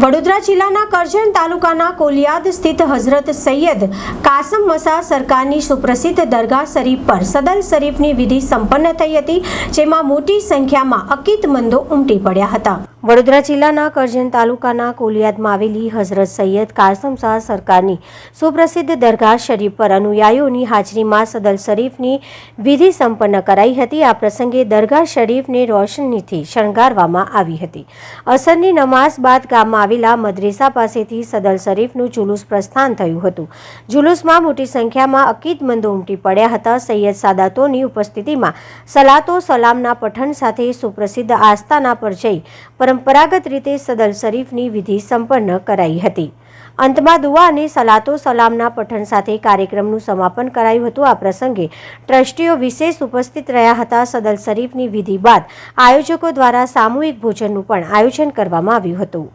વડોદરા જિલ્લાના કરજણ તાલુકાના કોલિયાદ સ્થિત હઝરત સૈયદ કાસમ મસા સરકારની સુપ્રસિદ્ધ દરગાહ શરીફ પર સદલ શરીફની વિધિ સંપન્ન થઈ હતી, જેમાં મોટી સંખ્યામાં અકીદમંદો ઉમટી પડ્યા હતા. વડોદરા જિલ્લાના કરજણ તાલુકાના કોલિયાદમાં આવેલી હઝરત સૈયદ કાસમ શાહ સરકારની સુપ્રસિદ્ધ દરગાહ શરીફ પર અનુયાયીઓની હાજરીમાં સદલ શરીફની વિધિ સંપન્ન કરાઈ હતી. આ પ્રસંગે દરગાહ શરીફને રોશનીથી શણગારવામાં આવી હતી. અસરની નમાઝ બાદ ગામમાં આવેલા મદ્રેસા પાસેથી સદલ શરીફનું જુલુસ પ્રસ્થાન થયું હતું. જુલુસમાં મોટી સંખ્યામાં અકીદમંદો ઉમટી પડ્યા હતા. સૈયદ સાદાતોની ઉપસ્થિતિમાં સલાતો સલામના પઠન સાથે સુપ્રસિદ્ધ આસ્થાના પર જઈ પરંપરાગત રીતે સદલ શરીફની વિધિ સંપન્ન કરાઈ હતી. અંતમાં દુઆ અને સલાતો સલામના પઠન સાથે કાર્યક્રમનું સમાપન કરાયું હતું. આ પ્રસંગે ટ્રસ્ટીઓ વિશેષ ઉપસ્થિત રહ્યા હતા. સદલ શરીફની વિધિ બાદ આયોજકો દ્વારા સામૂહિક ભોજનનું પણ આયોજન કરવામાં આવ્યું હતું.